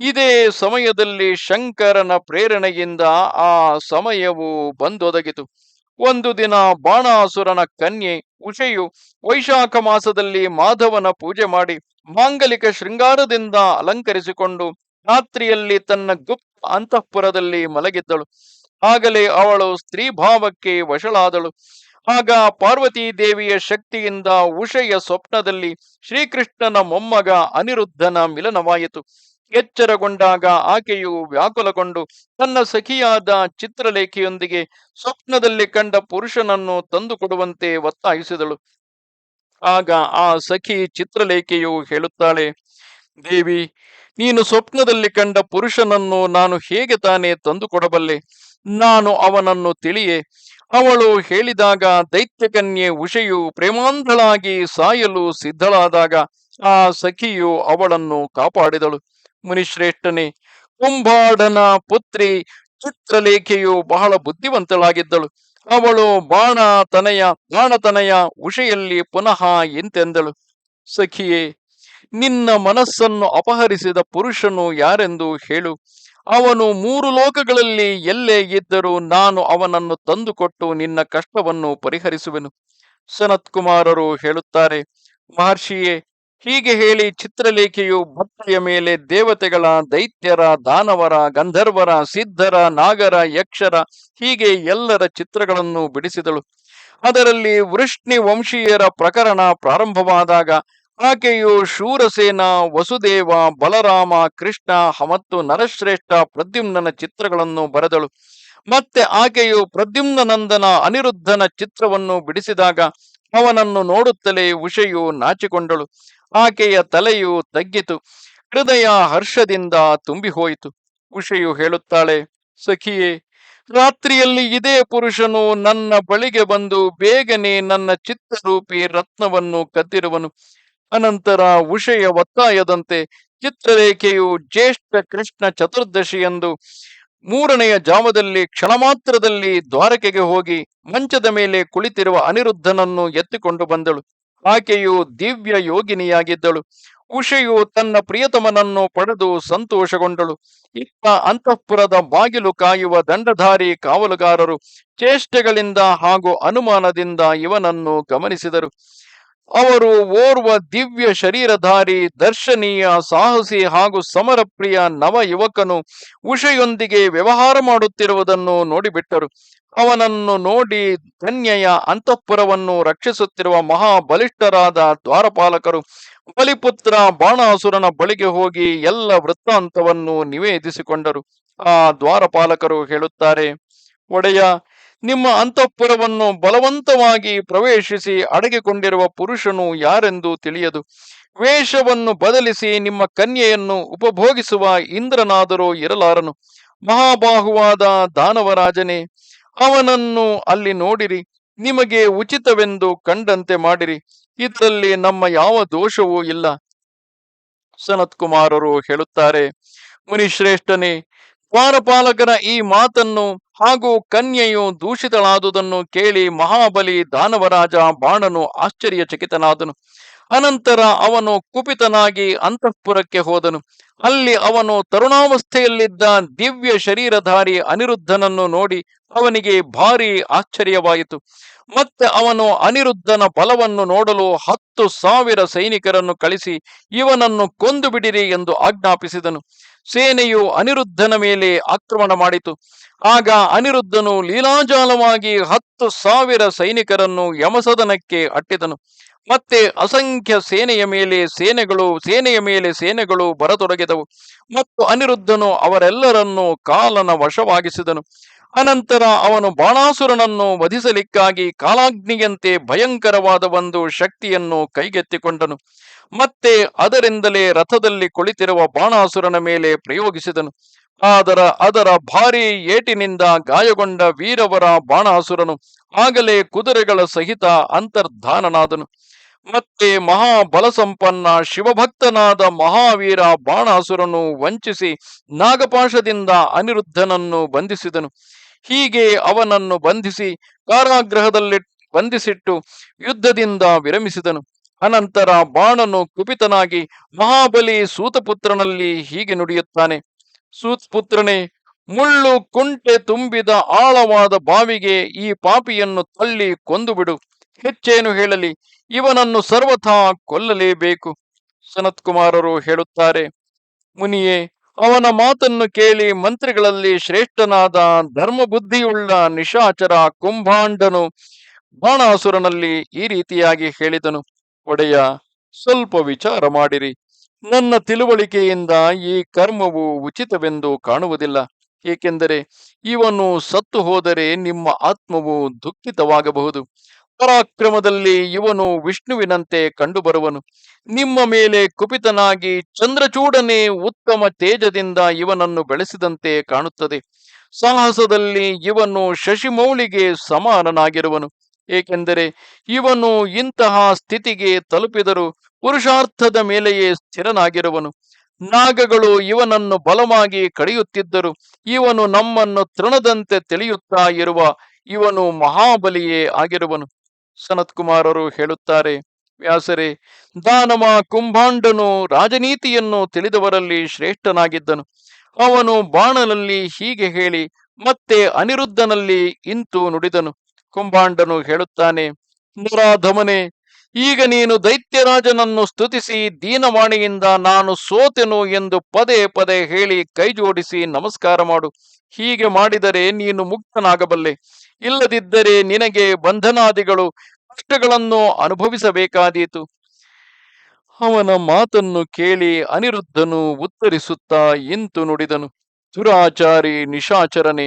[SPEAKER 1] ಇದೇ ಸಮಯದಲ್ಲಿ ಶಂಕರನ ಪ್ರೇರಣೆಯಿಂದ ಆ ಸಮಯವು ಬಂದೊದಗಿತು. ಒಂದು ದಿನ ಬಾಣಾಸುರನ ಕನ್ಯೆ ಉಷೆಯು ವೈಶಾಖ ಮಾಸದಲ್ಲಿ ಮಾಧವನ ಪೂಜೆ ಮಾಡಿ ಮಾಂಗಲಿಕ ಶೃಂಗಾರದಿಂದ ಅಲಂಕರಿಸಿಕೊಂಡು ರಾತ್ರಿಯಲ್ಲಿ ತನ್ನ ಗುಪ್ತ ಅಂತಃಪುರದಲ್ಲಿ ಮಲಗಿದ್ದಳು. ಆಗಲೇ ಅವಳು ಸ್ತ್ರೀ ಭಾವಕ್ಕೆ ವಶಳಾದಳು. ಆಗ ಪಾರ್ವತೀ ದೇವಿಯ ಶಕ್ತಿಯಿಂದ ಉಷೆಯ ಸ್ವಪ್ನದಲ್ಲಿ ಶ್ರೀಕೃಷ್ಣನ ಮೊಮ್ಮಗ ಅನಿರುದ್ಧನ ಮಿಲನವಾಯಿತು. ಎಚ್ಚರಗೊಂಡಾಗ ಆಕೆಯು ವ್ಯಾಕುಲಗೊಂಡು ತನ್ನ ಸಖಿಯಾದ ಚಿತ್ರಲೇಖೆಯೊಂದಿಗೆ ಸ್ವಪ್ನದಲ್ಲಿ ಕಂಡ ಪುರುಷನನ್ನು ತಂದುಕೊಡುವಂತೆ ಒತ್ತಾಯಿಸಿದಳು. ಆಗ ಆ ಸಖಿ ಚಿತ್ರಲೇಖೆಯು ಹೇಳುತ್ತಾಳೆ, ದೇವಿ, ನೀನು ಸ್ವಪ್ನದಲ್ಲಿ ಕಂಡ ಪುರುಷನನ್ನು ನಾನು ಹೇಗೆ ತಾನೇ ತಂದುಕೊಡಬಲ್ಲೆ ನಾನು ಅವನನ್ನು ತಿಳಿಯೇ? ಅವಳು ಹೇಳಿದಾಗ ದೈತ್ಯಕನ್ಯೆ ಉಷೆಯು ಪ್ರೇಮಾಂಧಳಾಗಿ ಸಾಯಲು ಸಿದ್ಧಳಾದಾಗ ಆ ಸಖಿಯು ಅವಳನ್ನು ಕಾಪಾಡಿದಳು. ಮುನಿಶ್ರೇಷ್ಠನೇ. ಕುಂಭಾಡನ ಪುತ್ರಿ ಚಿತ್ರಲೇಖೆಯು ಬಹಳ ಬುದ್ಧಿವಂತಳಾಗಿದ್ದಳು. ಅವಳು ಬಾಣ ತನೆಯ ಬಾಣತನೆಯ ಉಷೆಯಲ್ಲಿ ಪುನಃ ಎಂತೆಂದಳು. ಸಖಿಯೇ, ನಿನ್ನ ಮನಸ್ಸನ್ನು ಅಪಹರಿಸಿದ ಪುರುಷನು ಯಾರೆಂದು ಹೇಳು. ಅವನು ಮೂರು ಲೋಕಗಳಲ್ಲಿ ಎಲ್ಲೇ ಇದ್ದರೂ ನಾನು ಅವನನ್ನು ತಂದುಕೊಟ್ಟು ನಿನ್ನ ಕಷ್ಟವನ್ನು ಪರಿಹರಿಸುವೆನು. ಸನತ್ ಕುಮಾರರು ಹೇಳುತ್ತಾರೆ, ಮಹರ್ಷಿಯೇ ಹೀಗೆ ಹೇಳಿ ಚಿತ್ರಲೇಖೆಯು ಭಕ್ತಿಯ ಮೇಲೆ ದೇವತೆಗಳ ದೈತ್ಯರ, ದಾನವರ, ಗಂಧರ್ವರ, ಸಿದ್ಧರ, ನಾಗರ, ಯಕ್ಷರ ಹೀಗೆ ಎಲ್ಲರ ಚಿತ್ರಗಳನ್ನು ಬಿಡಿಸಿದಳು. ಅದರಲ್ಲಿ ವೃಷ್ಣಿ ವಂಶೀಯರ ಪ್ರಕರಣ ಪ್ರಾರಂಭವಾದಾಗ ಆಕೆಯು ಶೂರಸೇನ, ವಸುದೇವ, ಬಲರಾಮ, ಕೃಷ್ಣ ಮತ್ತು ನರಶ್ರೇಷ್ಠ ಪ್ರದ್ಯುಮ್ನನ ಚಿತ್ರಗಳನ್ನು ಬರೆದಳು. ಮತ್ತೆ ಆಕೆಯು ಪ್ರದ್ಯುಮ್ನನಂದನ ಅನಿರುದ್ಧನ ಚಿತ್ರವನ್ನು ಬಿಡಿಸಿದಾಗ ಅವನನ್ನು ನೋಡುತ್ತಲೇ ಉಷೆಯು ನಾಚಿಕೊಂಡಳು. ಆಕೆಯ ತಲೆಯು ತಗ್ಗಿತು. ಹೃದಯ ಹರ್ಷದಿಂದ ತುಂಬಿ ಹೋಯಿತು ಉಷೆಯು ಹೇಳುತ್ತಾಳೆ, ಸಖಿಯೇ, ರಾತ್ರಿಯಲ್ಲಿ ಇದೇ ಪುರುಷನು ನನ್ನ ಬಳಿಗೆ ಬಂದು ಬೇಗನೆ ನನ್ನ ಚಿತ್ರರೂಪಿ ರತ್ನವನ್ನು ಕದ್ದಿರುವನು. ಅನಂತರ ಉಷೆಯ ಒತ್ತಾಯದಂತೆ ಚಿತ್ರರೇಖೆಯು ಜ್ಯೇಷ್ಠ ಕೃಷ್ಣ ಚತುರ್ದಶಿಯಂದು ಮೂರನೆಯ ಜಾವದಲ್ಲಿ ಕ್ಷಣ ಮಾತ್ರದಲ್ಲಿ ದ್ವಾರಕೆಗೆ ಹೋಗಿ ಮಂಚದ ಮೇಲೆ ಕುಳಿತಿರುವ ಅನಿರುದ್ಧನನ್ನು ಎತ್ತಿಕೊಂಡು ಬಂದಳು. ಆಕೆಯು ದಿವ್ಯ ಯೋಗಿನಿಯಾಗಿದ್ದಳು. ಉಷೆಯು ತನ್ನ ಪ್ರಿಯತಮನನ್ನು ಪಡೆದು ಸಂತೋಷಗೊಂಡಳು. ಇತ್ತ ಅಂತಃಪುರದ ಬಾಗಿಲು ಕಾಯುವ ದಂಡಧಾರಿ ಕಾವಲುಗಾರರು, ಚೇಷ್ಟೆಗಳಿಂದ ಹಾಗೂ ಅನುಮಾನದಿಂದ ಇವನನ್ನು ಗಮನಿಸಿದರು. ಅವರು ಓರ್ವ ದಿವ್ಯ ಶರೀರಧಾರಿ, ದರ್ಶನೀಯ, ಸಾಹಸಿ ಹಾಗೂ ಸಮರಪ್ರಿಯ ನವ ಯುವಕನು ಉಷೆಯೊಂದಿಗೆ ವ್ಯವಹಾರ ಮಾಡುತ್ತಿರುವುದನ್ನು ನೋಡಿಬಿಟ್ಟರು. ಅವನನ್ನು ನೋಡಿ ಧನ್ಯೆಯ ಅಂತಃಪುರವನ್ನು ರಕ್ಷಿಸುತ್ತಿರುವ ಮಹಾಬಲಿಷ್ಠರಾದ ದ್ವಾರಪಾಲಕರು, ಬಲಿಪುತ್ರ ಬಾಣಾಸುರನ ಬಳಿಗೆ ಹೋಗಿ ಎಲ್ಲ ವೃತ್ತಾಂತವನ್ನು ನಿವೇದಿಸಿಕೊಂಡರು. ಆ ದ್ವಾರಪಾಲಕರು ಹೇಳುತ್ತಾರೆ, ಒಡೆಯ ನಿಮ್ಮ ಅಂತಃಪುರವನ್ನು ಬಲವಂತವಾಗಿ ಪ್ರವೇಶಿಸಿ ಅಡಗಿಕೊಂಡಿರುವ ಪುರುಷನು ಯಾರೆಂದು ತಿಳಿಯದು. ವೇಷವನ್ನು ಬದಲಿಸಿ ನಿಮ್ಮ ಕನ್ಯೆಯನ್ನು ಉಪಭೋಗಿಸುವ ಇಂದ್ರನಾದರೂ ಇರಲಾರನು. ಮಹಾಬಾಹುವಾದ ದಾನವರಾಜನೇ, ಅವನನ್ನು ಅಲ್ಲಿ ನೋಡಿರಿ. ನಿಮಗೆ ಉಚಿತವೆಂದು ಕಂಡಂತೆ ಮಾಡಿರಿ. ಇದರಲ್ಲಿ ನಮ್ಮ ಯಾವ ದೋಷವೂ ಇಲ್ಲ. ಸನತ್ ಕುಮಾರರು ಹೇಳುತ್ತಾರೆ, ಮುನಿಶ್ರೇಷ್ಠನೇ ದ್ವಾರಪಾಲಕರ ಈ ಮಾತನ್ನು ಹಾಗೂ ಕನ್ಯೆಯು ದೂಷಿತಳಾದುದನ್ನು ಕೇಳಿ ಮಹಾಬಲಿ ದಾನವರಾಜ ಬಾಣನು ಆಶ್ಚರ್ಯಚಕಿತನಾದನು. ಅನಂತರ ಅವನು ಕುಪಿತನಾಗಿ ಅಂತಃಪುರಕ್ಕೆ ಹೋದನು. ಅಲ್ಲಿ ಅವನು ತರುಣಾವಸ್ಥೆಯಲ್ಲಿದ್ದ ದಿವ್ಯ ಶರೀರಧಾರಿ ಅನಿರುದ್ಧನನ್ನು ನೋಡಿ ಅವನಿಗೆ ಭಾರಿ ಆಶ್ಚರ್ಯವಾಯಿತು. ಮತ್ತೆ ಅವನು ಅನಿರುದ್ಧನ ಬಲವನ್ನು ನೋಡಲು ಹತ್ತು ಸಾವಿರ ಸೈನಿಕರನ್ನು ಕಳಿಸಿ ಇವನನ್ನು ಕೊಂದು ಬಿಡಿರಿ ಎಂದು ಆಜ್ಞಾಪಿಸಿದನು. ಸೇನೆಯು ಅನಿರುದ್ಧನ ಮೇಲೆ ಆಕ್ರಮಣ ಮಾಡಿತು. ಆಗ ಅನಿರುದ್ಧನು ಲೀಲಾಜಾಲವಾಗಿ ಹತ್ತು ಸಾವಿರ ಸೈನಿಕರನ್ನು ಯಮಸದನಕ್ಕೆ ಅಟ್ಟಿದನು. ಮತ್ತೆ ಅಸಂಖ್ಯ ಸೇನೆಯ ಮೇಲೆ ಸೇನೆಗಳು, ಸೇನೆಯ ಮೇಲೆ ಸೇನೆಗಳು ಬರತೊಡಗಿದವು. ಮತ್ತು ಅನಿರುದ್ಧನು ಅವರೆಲ್ಲರನ್ನು ಕಾಲನ ವಶವಾಗಿಸಿದನು. ಅನಂತರ ಅವನು ಬಾಣಾಸುರನನ್ನು ವಧಿಸಲಿಕ್ಕಾಗಿ ಕಾಲಾಗ್ನಿಯಂತೆ ಭಯಂಕರವಾದ ಒಂದು ಶಕ್ತಿಯನ್ನು ಕೈಗೆತ್ತಿಕೊಂಡನು. ಮತ್ತೆ ಅದರಿಂದಲೇ ರಥದಲ್ಲಿ ಕುಳಿತಿರುವ ಬಾಣಾಸುರನ ಮೇಲೆ ಪ್ರಯೋಗಿಸಿದನು. ಆದರ ಅದರ ಭಾರಿ ಏಟಿನಿಂದ ಗಾಯಗೊಂಡ ವೀರವರ ಬಾಣಾಸುರನು ಆಗಲೇ ಕುದುರೆಗಳ ಸಹಿತ ಅಂತರ್ಧಾನನಾದನು. ಮತ್ತೆ ಮಹಾಬಲಸಂಪನ್ನ ಶಿವಭಕ್ತನಾದ ಮಹಾವೀರ ಬಾಣಾಸುರನು ವಂಚಿಸಿ ನಾಗಪಾಶದಿಂದ ಅನಿರುದ್ಧನನ್ನು ಬಂಧಿಸಿದನು. ಹೀಗೆ ಅವನನ್ನು ಬಂಧಿಸಿ ಕಾರಾಗೃಹದಲ್ಲಿ ಬಂಧಿಸಿಟ್ಟು ಯುದ್ಧದಿಂದ ವಿರಮಿಸಿದನು. ಅನಂತರ ಬಾಣನು ಕುಪಿತನಾಗಿ ಮಹಾಬಲಿ ಸೂತಪುತ್ರನಲ್ಲಿ ಹೀಗೆ ನುಡಿಯುತ್ತಾನೆ. ಸೂತ್ಪುತ್ರನೇ, ಮುಳ್ಳು ಕುಂಟೆ ತುಂಬಿದ ಆಳವಾದ ಬಾವಿಗೆ ಈ ಪಾಪಿಯನ್ನು ತಳ್ಳಿ ಕೊಂದು ಬಿಡು ಹೆಚ್ಚೇನು ಹೇಳಲಿ, ಇವನನ್ನು ಸರ್ವಥಾ ಕೊಲ್ಲಲೇಬೇಕು. ಸನತ್ ಕುಮಾರರು ಹೇಳುತ್ತಾರೆ, ಮುನಿಯೇ, ಅವನ ಮಾತನ್ನು ಕೇಳಿ ಮಂತ್ರಿಗಳಲ್ಲಿ ಶ್ರೇಷ್ಠನಾದ ಧರ್ಮಬುದ್ಧಿಯುಳ್ಳ ನಿಶಾಚರ ಕುಂಭಾಂಡನು ಬಾಣಾಸುರನಲ್ಲಿ ಈ ರೀತಿಯಾಗಿ ಹೇಳಿದನು, ಒಡೆಯ, ಸ್ವಲ್ಪ ವಿಚಾರ ಮಾಡಿರಿ. ನನ್ನ ತಿಳುವಳಿಕೆಯಿಂದ ಈ ಕರ್ಮವು ಉಚಿತವೆಂದು ಕಾಣುವುದಿಲ್ಲ. ಏಕೆಂದರೆ ಇವನು ಸತ್ತು ಹೋದರೆ ನಿಮ್ಮ ಆತ್ಮವು ದುಃಖಿತವಾಗಬಹುದು. ಪರಾಕ್ರಮದಲ್ಲಿ ಇವನು ವಿಷ್ಣುವಿನಂತೆ ಕಂಡುಬರುವನು. ನಿಮ್ಮ ಮೇಲೆ ಕುಪಿತನಾಗಿ ಚಂದ್ರಚೂಡನೆ ಉತ್ತಮ ತೇಜದಿಂದ ಇವನನ್ನು ಬೆಳೆಸಿದಂತೆ ಕಾಣುತ್ತದೆ. ಸಾಹಸದಲ್ಲಿ ಇವನು ಶಶಿಮೌಳಿಗೆ ಸಮಾನನಾಗಿರುವನು. ಏಕೆಂದರೆ ಇವನು ಇಂತಹ ಸ್ಥಿತಿಗೆ ತಲುಪಿದರೂ ಪುರುಷಾರ್ಥದ ಮೇಲೆಯೇ ಸ್ಥಿರನಾಗಿರುವನು. ನಾಗಗಳು ಇವನನ್ನು ಬಲವಾಗಿ ಕಡಿಯುತ್ತಿದ್ದರು ಇವನು ನಮ್ಮನ್ನು ತೃಣದಂತೆ ತಿಳಿಯುತ್ತಾ ಇರುವ ಇವನು ಮಹಾಬಲಿಯೇ ಆಗಿರುವನು. ಸನತ್ಕುಮಾರರು ಹೇಳುತ್ತಾರೆ, ವ್ಯಾಸರೇ ದಾನವ ಕುಂಭಾಂಡನು ರಾಜನೀತಿಯನ್ನು ತಿಳಿದವರಲ್ಲಿ ಶ್ರೇಷ್ಠನಾಗಿದ್ದನು. ಅವನು ಬಾಣನಲ್ಲಿ ಹೀಗೆ ಹೇಳಿ, ಮತ್ತೆ ಅನಿರುದ್ಧನಲ್ಲಿ ಇಂತು ನುಡಿದನು. ಕುಂಭಾಂಡನು ಹೇಳುತ್ತಾನೆ ನುರಾಧಮನೆ ಈಗ ನೀನು ದೈತ್ಯರಾಜನನ್ನು ಸ್ತುತಿಸಿ, ದೀನವಾಣಿಯಿಂದ ನಾನು ಸೋತೆನು ಎಂದು ಪದೇ ಪದೇ ಹೇಳಿ ಕೈಜೋಡಿಸಿ ನಮಸ್ಕಾರ ಮಾಡು. ಹೀಗೆ ಮಾಡಿದರೆ ನೀನು ಮುಕ್ತನಾಗಬಲ್ಲೆ. ಇಲ್ಲದಿದ್ದರೆ ನಿನಗೆ ಬಂಧನಾದಿಗಳು ಕಷ್ಟಗಳನ್ನು ಅನುಭವಿಸಬೇಕಾದೀತು. ಅವನ ಮಾತನ್ನು ಕೇಳಿ ಅನಿರುದ್ಧನು ಉತ್ತರಿಸುತ್ತಾ ಇಂತು ನುಡಿದನು, ದುರಾಚಾರಿ, ನಿಶಾಚರನೆ,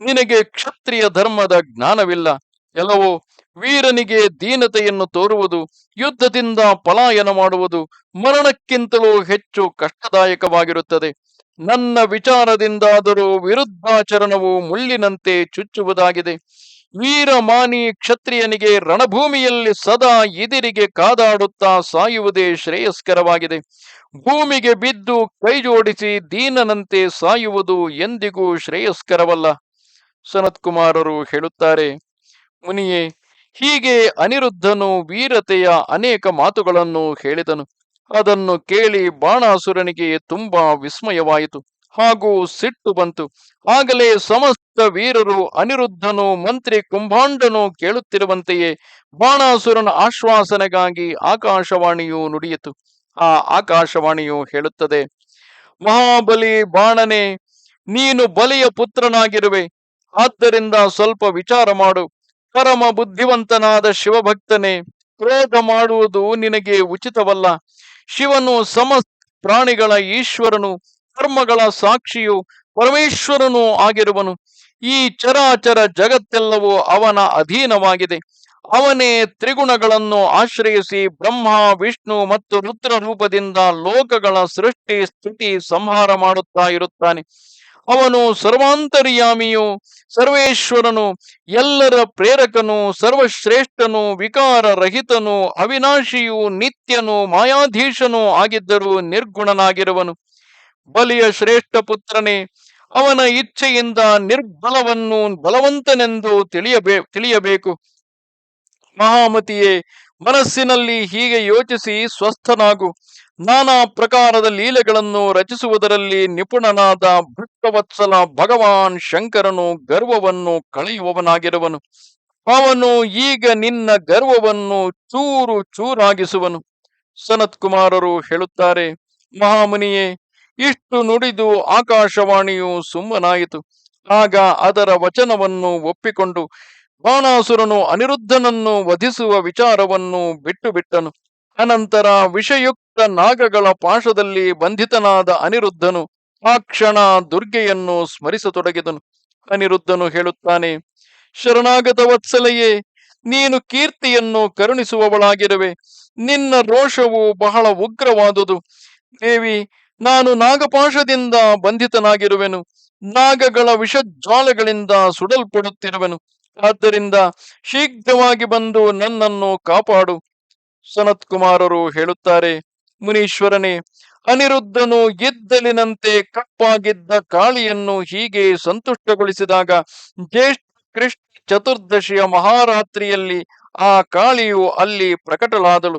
[SPEAKER 1] ನಿನಗೆ ಕ್ಷತ್ರಿಯ ಧರ್ಮದ ಜ್ಞಾನವಿಲ್ಲ. ಎಲ್ಲವೋ ವೀರನಿಗೆ ದೀನತೆಯನ್ನು ತೋರುವುದು, ಯುದ್ಧದಿಂದ ಪಲಾಯನ ಮಾಡುವುದು ಮರಣಕ್ಕಿಂತಲೂ ಹೆಚ್ಚು ಕಷ್ಟದಾಯಕವಾಗಿರುತ್ತದೆ. ನನ್ನ ವಿಚಾರದಿಂದಾದರೂ ವಿರುದ್ಧಾಚರಣವು ಮುಳ್ಳಿನಂತೆ ಚುಚ್ಚುವುದಾಗಿದೆ. ವೀರಮಾನಿ ಕ್ಷತ್ರಿಯನಿಗೆ ರಣಭೂಮಿಯಲ್ಲಿ ಸದಾ ಎದಿರಿಗೆ ಕಾದಾಡುತ್ತಾ ಸಾಯುವುದೇ ಶ್ರೇಯಸ್ಕರವಾಗಿದೆ. ಭೂಮಿಗೆ ಬಿದ್ದು ಕೈಜೋಡಿಸಿ ದೀನನಂತೆ ಸಾಯುವುದು ಎಂದಿಗೂ ಶ್ರೇಯಸ್ಕರವಲ್ಲ. ಸನತ್ಕುಮಾರರು ಹೇಳುತ್ತಾರೆ, ಮುನಿಯೇ, ಹೀಗೆ ಅನಿರುದ್ಧನು ವೀರತೆಯ ಅನೇಕ ಮಾತುಗಳನ್ನು ಹೇಳಿದನು. ಅದನ್ನು ಕೇಳಿ ಬಾಣಾಸುರನಿಗೆ ತುಂಬಾ ವಿಸ್ಮಯವಾಯಿತು. ಹಾಗೂ ಸಿಟ್ಟು ಬಂತು. ಆಗಲೇ ಸಮಸ್ತ ವೀರರು ಅನಿರುದ್ಧನು ಮಂತ್ರಿ ಕುಂಭಾಂಡನು ಕೇಳುತ್ತಿರುವಂತೆಯೇ ಬಾಣಾಸುರನ ಆಶ್ವಾಸನೆಗಾಗಿ ಆಕಾಶವಾಣಿಯು ನುಡಿಯಿತು. ಆ ಆಕಾಶವಾಣಿಯು ಹೇಳುತ್ತದೆ, ಮಹಾಬಲಿ ಬಾಣನೆ, ನೀನು ಬಲಿಯ ಪುತ್ರನಾಗಿರುವೆ. ಆದ್ದರಿಂದ ಸ್ವಲ್ಪ ವಿಚಾರ ಮಾಡು. ಪರಮ ಬುದ್ಧಿವಂತನಾದ ಶಿವಭಕ್ತನೇ, ಕ್ರೋಧ ಮಾಡುವುದು ನಿನಗೆ ಉಚಿತವಲ್ಲ. ಶಿವನು ಸಮಸ್ತ ಪ್ರಾಣಿಗಳ ಈಶ್ವರನು, ಕರ್ಮಗಳ ಸಾಕ್ಷಿಯು ಪರಮೇಶ್ವರನು ಆಗಿರುವನು. ಈ ಚರಾಚರ ಜಗತ್ತೆಲ್ಲವೂ ಅವನ ಅಧೀನವಾಗಿದೆ. ಅವನೇ ತ್ರಿಗುಣಗಳನ್ನು ಆಶ್ರಯಿಸಿ ಬ್ರಹ್ಮ, ವಿಷ್ಣು ಮತ್ತು ರುದ್ರ ರೂಪದಿಂದ ಲೋಕಗಳ ಸೃಷ್ಟಿ, ಸ್ಥಿತಿ, ಸಂಹಾರ ಮಾಡುತ್ತಾ ಇರುತ್ತಾನೆ. ಅವನು ಸರ್ವಾಂತರ್ಯಾಮಿಯು, ಸರ್ವೇಶ್ವರನು, ಎಲ್ಲರ ಪ್ರೇರಕನು, ಸರ್ವಶ್ರೇಷ್ಠನು ವಿಕಾರ ರಹಿತನು ಅವಿನಾಶಿಯು ನಿತ್ಯನು, ಮಾಯಾಧೀಶನು ಆಗಿದ್ದರೂ ನಿರ್ಗುಣನಾಗಿರುವನು. ಬಲಿಯ ಶ್ರೇಷ್ಠ ಪುತ್ರನೇ, ಅವನ ಇಚ್ಛೆಯಿಂದ ನಿರ್ಬಲವನ್ನು ಬಲವಂತನೆಂದು ತಿಳಿಯಬೇ, ತಿಳಿಯಬೇಕು. ಮಹಾಮತಿಯೇ, ಮನಸ್ಸಿನಲ್ಲಿ ಹೀಗೆ ಯೋಚಿಸಿ ಸ್ವಸ್ಥನಾಗು. ನಾನಾ ಪ್ರಕಾರದ ಲೀಲೆಗಳನ್ನು ರಚಿಸುವುದರಲ್ಲಿ ನಿಪುಣನಾದ ಭಕ್ತವತ್ಸಲ ಭಗವಾನ್ ಶಂಕರನು ಗರ್ವವನ್ನು ಕಳೆಯುವವನಾಗಿರುವನು. ಅವನು ಈಗ ನಿನ್ನ ಗರ್ವವನ್ನು ಚೂರು ಚೂರಾಗಿಸುವನು. ಸನತ್ ಕುಮಾರರು ಹೇಳುತ್ತಾರೆ, ಮಹಾಮುನಿಯೇ, ಇಷ್ಟು ನುಡಿದು ಆಕಾಶವಾಣಿಯು ಸುಮ್ಮನಾಯಿತು. ಆಗ ಅದರ ವಚನವನ್ನು ಒಪ್ಪಿಕೊಂಡು ಬಾಣಾಸುರನು ಅನಿರುದ್ಧನನ್ನು ವಧಿಸುವ ವಿಚಾರವನ್ನು ಬಿಟ್ಟು ಬಿಟ್ಟನು ಅನಂತರ ವಿಷಯುಕ್ತ ನಾಗಗಳ ಪಾಶದಲ್ಲಿ ಬಂಧಿತನಾದ ಅನಿರುದ್ಧನು ಆ ಕ್ಷಣ ದುರ್ಗೆಯನ್ನು ಸ್ಮರಿಸತೊಡಗಿದನು. ಅನಿರುದ್ಧನು ಹೇಳುತ್ತಾನೆ, ಶರಣಾಗತ ವತ್ಸಲೆಯೇ, ನೀನು ಕೀರ್ತಿಯನ್ನು ಕರುಣಿಸುವವಳಾಗಿರುವೆ. ನಿನ್ನ ರೋಷವು ಬಹಳ ಉಗ್ರವಾದುದು. ದೇವಿ, ನಾನು ನಾಗಪಾಶದಿಂದ ಬಂಧಿತನಾಗಿರುವೆನು. ನಾಗಗಳ ವಿಷಜ್ವಾಲೆಗಳಿಂದ ಸುಡಲ್ಪಡುತ್ತಿರುವೆನು. ಆದ್ದರಿಂದ ಶೀಘ್ರವಾಗಿ ಬಂದು ನನ್ನನ್ನು ಕಾಪಾಡು. ಸನತ್ ಕುಮಾರರು ಹೇಳುತ್ತಾರೆ ಮುನೀಶ್ವರನೇ, ಅನಿರುದ್ಧನು ಎದ್ದಲಿನಂತೆ ಕಪ್ಪಾಗಿದ್ದ ಕಾಳಿಯನ್ನು ಹೀಗೆ ಸಂತುಷ್ಟಗೊಳಿಸಿದಾಗ ಜ್ಯೇಷ್ಠ ಕೃಷ್ಣ ಚತುರ್ದಶಿಯ ಮಹಾರಾತ್ರಿಯಲ್ಲಿ ಆ ಕಾಳಿಯು ಅಲ್ಲಿ ಪ್ರಕಟಲಾದಳು.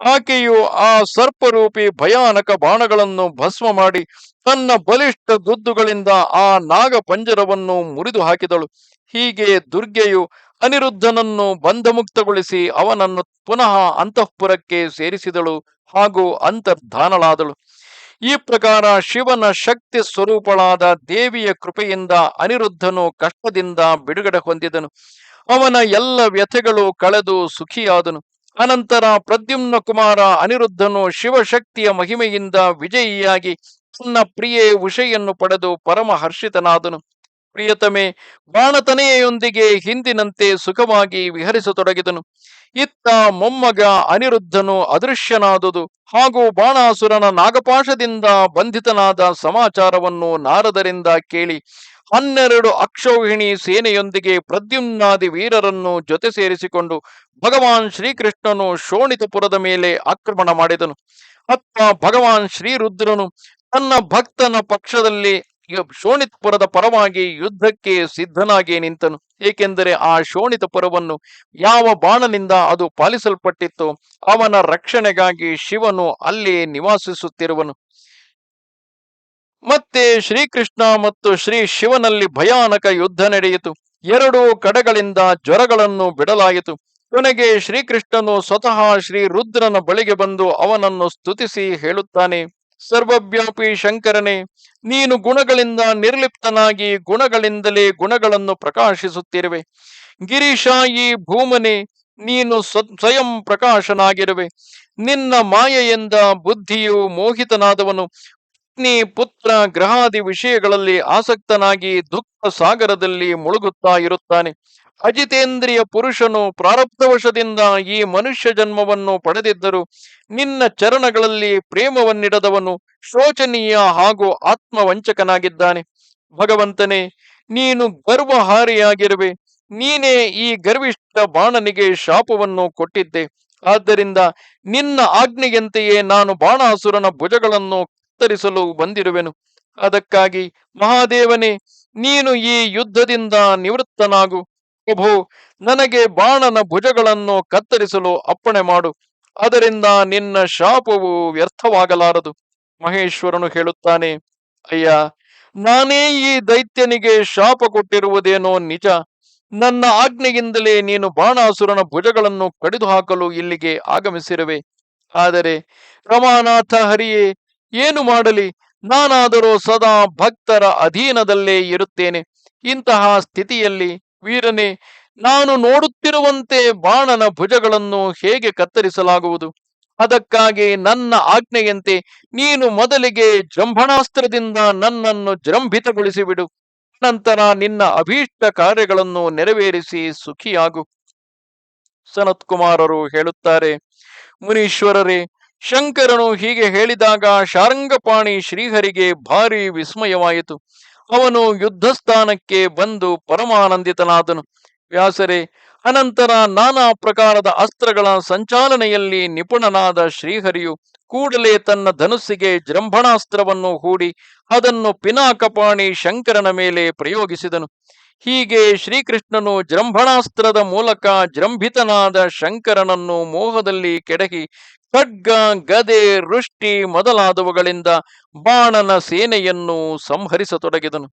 [SPEAKER 1] ಆಕೆಯು ಆ ಸರ್ಪರೂಪಿ ಭಯಾನಕ ಬಾಣಗಳನ್ನು ಭಸ್ಮ ಮಾಡಿ ತನ್ನ ಬಲಿಷ್ಠ ದುದ್ದುಗಳಿಂದ ಆ ನಾಗ ಪಂಜರವನ್ನು ಮುರಿದು ಹಾಕಿದಳು. ಹೀಗೆ ದುರ್ಗೆಯು ಅನಿರುದ್ಧನನ್ನು ಬಂಧಮುಕ್ತಗೊಳಿಸಿ ಅವನನ್ನು ಪುನಃ ಅಂತಃಪುರಕ್ಕೆ ಸೇರಿಸಿದಳು. ಹಾಗೂ ಅಂತರ್ಧಾನಳಾದಳು. ಈ ಪ್ರಕಾರ ಶಿವನ ಶಕ್ತಿ ಸ್ವರೂಪಳಾದ ದೇವಿಯ ಕೃಪೆಯಿಂದ ಅನಿರುದ್ಧನು ಕಷ್ಟದಿಂದ ಬಿಡುಗಡೆ ಹೊಂದಿದನು. ಅವನ ಎಲ್ಲ ವ್ಯಥೆಗಳು ಕಳೆದು ಸುಖಿಯಾದನು. ಅನಂತರ ಪ್ರದ್ಯುಮ್ನ ಕುಮಾರ ಅನಿರುದ್ಧನು ಶಿವಶಕ್ತಿಯ ಮಹಿಮೆಯಿಂದ ವಿಜಯಿಯಾಗಿ ತನ್ನ ಪ್ರಿಯೆ ಉಷೆಯನ್ನು ಪಡೆದು ಪರಮ ಹರ್ಷಿತನಾದನು ಪ್ರಿಯತಮೆ, ಬಾಣತನೆಯೊಂದಿಗೆ ಹಿಂದಿನಂತೆ ಸುಖವಾಗಿ ವಿಹರಿಸತೊಡಗಿದನು. ಇತ್ತ ಮೊಮ್ಮಗ ಅನಿರುದ್ಧನು ಅದೃಶ್ಯನಾದುದು. ಹಾಗೂ ಬಾಣಾಸುರನ ನಾಗಪಾಶದಿಂದ ಬಂಧಿತನಾದ ಸಮಾಚಾರವನ್ನು ನಾರದರಿಂದ ಕೇಳಿ, ಹನ್ನೆರಡು ಅಕ್ಷೌಹಿಣಿ ಸೇನೆಯೊಂದಿಗೆ ಪ್ರದ್ಯುಮ್ನಾದಿ ವೀರರನ್ನು ಜೊತೆ ಸೇರಿಸಿಕೊಂಡು ಭಗವಾನ್ ಶ್ರೀಕೃಷ್ಣನು ಶೋಣಿತಪುರದ ಮೇಲೆ ಆಕ್ರಮಣ ಮಾಡಿದನು. ಅತ್ತ ಭಗವಾನ್ ಶ್ರೀರುದ್ರನು ತನ್ನ ಭಕ್ತನ ಪಕ್ಷದಲ್ಲಿ ಶೋಣಿತಪುರದ ಪರವಾಗಿ ಯುದ್ಧಕ್ಕೆ ಸಿದ್ಧನಾಗಿ ನಿಂತನು. ಏಕೆಂದರೆ ಆ ಶೋಣಿತಪುರವನ್ನು ಯಾವ ಬಾಣನಿಂದ ಅದು ಪಾಲಿಸಲ್ಪಟ್ಟಿತ್ತು ಅವನ ರಕ್ಷಣೆಗಾಗಿ ಶಿವನು ಅಲ್ಲಿ ನಿವಾಸಿಸುತ್ತಿರುವನು. ಮತ್ತೆ ಶ್ರೀಕೃಷ್ಣ ಮತ್ತು ಶ್ರೀ ಶಿವನಲ್ಲಿ ಭಯಾನಕ ಯುದ್ಧ ನಡೆಯಿತು. ಎರಡು ಕಡೆಗಳಿಂದ ಜ್ವರಗಳನ್ನು ಬಿಡಲಾಯಿತು. ಕೊನೆಗೆ ಶ್ರೀಕೃಷ್ಣನು ಸ್ವತಃ ಶ್ರೀ ರುದ್ರನ ಬಳಿಗೆ ಬಂದು ಅವನನ್ನು ಸ್ತುತಿಸಿ ಹೇಳುತ್ತಾನೆ. ಸರ್ವವ್ಯಾಪಿ ಶಂಕರನೇ, ನೀನು ಗುಣಗಳಿಂದ ನಿರ್ಲಿಪ್ತನಾಗಿ ಗುಣಗಳಿಂದಲೇ ಗುಣಗಳನ್ನು ಪ್ರಕಾಶಿಸುತ್ತಿರುವೆ. ಗಿರೀಶಾಯಿ ಭೂಮನೆ, ನೀನು ಸ್ವಯಂ ಪ್ರಕಾಶನಾಗಿರುವೆ. ನಿನ್ನ ಮಾಯೆಯಿಂದ ಬುದ್ಧಿಯು ಮೋಹಿತನಾದವನು. ಪತ್ನಿ ಪುತ್ರ ಗ್ರಹಾದಿ ವಿಷಯಗಳಲ್ಲಿ ಆಸಕ್ತನಾಗಿ ದುಃಖ ಸಾಗರದಲ್ಲಿ ಮುಳುಗುತ್ತಾ ಇರುತ್ತಾನೆ. ಅಜಿತೇಂದ್ರಿಯ ಪುರುಷನು ಪ್ರಾರಬ್ಧವಶದಿಂದ ಈ ಮನುಷ್ಯ ಜನ್ಮವನ್ನು ಪಡೆದಿದ್ದರು. ನಿನ್ನ ಚರಣಗಳಲ್ಲಿ ಪ್ರೇಮವನ್ನಿಡದವನು ಶೋಚನೀಯ ಹಾಗೂ ಆತ್ಮವಂಚಕನಾಗಿದ್ದಾನೆ. ಭಗವಂತನೇ, ನೀನು ಗರ್ವಹಾರಿಯಾಗಿರುವೆ. ನೀನೇ ಈ ಗರ್ವಿಷ್ಠ ಬಾಣನಿಗೆ ಶಾಪವನ್ನು ಕೊಟ್ಟಿದ್ದೆ. ಆದ್ದರಿಂದ ನಿನ್ನ ಆಜ್ಞೆಯಂತೆಯೇ ನಾನು ಬಾಣಾಸುರನ ಭುಜಗಳನ್ನು ಕತ್ತರಿಸಲು ಬಂದಿರುವೆನು. ಅದಕ್ಕಾಗಿ ಮಹಾದೇವನೇ, ನೀನು ಈ ಯುದ್ಧದಿಂದ ನಿವೃತ್ತನಾಗು. ಪ್ರಭು, ನನಗೆ ಬಾಣನ ಭುಜಗಳನ್ನು ಕತ್ತರಿಸಲು ಅಪ್ಪಣೆ ಮಾಡು. ಅದರಿಂದ ನಿನ್ನ ಶಾಪವು ವ್ಯರ್ಥವಾಗಲಾರದು. ಮಹೇಶ್ವರನು ಹೇಳುತ್ತಾನೆ, ಅಯ್ಯ, ನಾನೇ ಈ ದೈತ್ಯನಿಗೆ ಶಾಪ ಕೊಟ್ಟಿರುವುದೇನೋ ನಿಜ. ನನ್ನ ಆಜ್ಞೆಯಿಂದಲೇ ನೀನು ಬಾಣಾಸುರನ ಭುಜಗಳನ್ನು ಕಡಿದು ಹಾಕಲು ಇಲ್ಲಿಗೆ ಆಗಮಿಸಿರುವೆ. ಆದರೆ ರಮಾನಾಥ ಹರಿಯೇ, ಏನು ಮಾಡಲಿ? ನಾನಾದರೂ ಸದಾ ಭಕ್ತರ ಅಧೀನದಲ್ಲೇ ಇರುತ್ತೇನೆ. ಇಂತಹ ಸ್ಥಿತಿಯಲ್ಲಿ ವೀರನೇ, ನಾನು ನೋಡುತ್ತಿರುವಂತೆ ಬಾಣನ ಭುಜಗಳನ್ನು ಹೇಗೆ ಕತ್ತರಿಸಲಾಗುವುದು? ಅದಕ್ಕಾಗಿ ನನ್ನ ಆಜ್ಞೆಯಂತೆ ನೀನು ಮೊದಲಿಗೆ ಜಂಭಣಾಸ್ತ್ರದಿಂದ ನನ್ನನ್ನು ಜೃಂಭಿತಗೊಳಿಸಿಬಿಡು. ನಂತರ ನಿನ್ನ ಅಭೀಷ್ಟ ಕಾರ್ಯಗಳನ್ನು ನೆರವೇರಿಸಿ ಸುಖಿಯಾಗು. ಸನತ್ ಕುಮಾರರು ಹೇಳುತ್ತಾರೆ, ಮುನೀಶ್ವರರೇ, ಶಂಕರನು ಹೀಗೆ ಹೇಳಿದಾಗ ಶಾರಂಗಪಾಣಿ ಶ್ರೀಹರಿಗೆ ಭಾರಿ ವಿಸ್ಮಯವಾಯಿತು. ಅವನು ಯುದ್ಧಸ್ಥಾನಕ್ಕೆ ಬಂದು ಪರಮಾನಂದಿತನಾದನು. ವ್ಯಾಸರೇ, ಅನಂತರ ನಾನಾ ಪ್ರಕಾರದ ಅಸ್ತ್ರಗಳ ಸಂಚಾಲನೆಯಲ್ಲಿ ನಿಪುಣನಾದ ಶ್ರೀಹರಿಯು ಕೂಡಲೇ ತನ್ನ ಧನುಸ್ಸಿಗೆ ಜೃಂಭಣಾಸ್ತ್ರವನ್ನು ಹೂಡಿ ಅದನ್ನು ಪಿನಾಕಪಾಣಿ ಶಂಕರನ ಮೇಲೆ ಪ್ರಯೋಗಿಸಿದನು. ಹೀಗೆ ಶ್ರೀಕೃಷ್ಣನು ಜೃಂಭಣಾಸ್ತ್ರದ ಮೂಲಕ ಜೃಂಭಿತನಾದ ಶಂಕರನನ್ನು ಮೋಹದಲ್ಲಿ ಕೆಡಹಿ ಖಡ್ಗ, ಗದೆ, ವೃಷ್ಟಿ ಮೊದಲಾದವುಗಳಿಂದ ಬಾಣನ ಸೇನೆಯನ್ನು ಸಂಹರಿಸತೊಡಗಿದನು.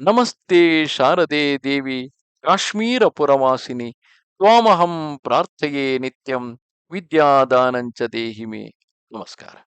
[SPEAKER 1] ನಮಸ್ತೆ ಶಾರದೆ ದೇವಿ ಕಾಶ್ಮೀರ ಪುರವಾಸಿನಿ ತ್ವಾಮಹಂ ಪ್ರಾರ್ಥಯೇ ನಿತ್ಯಂ ವಿದ್ಯಾದಾನಂಚ ದೇಹಿಮೆ. ನಮಸ್ಕಾರ.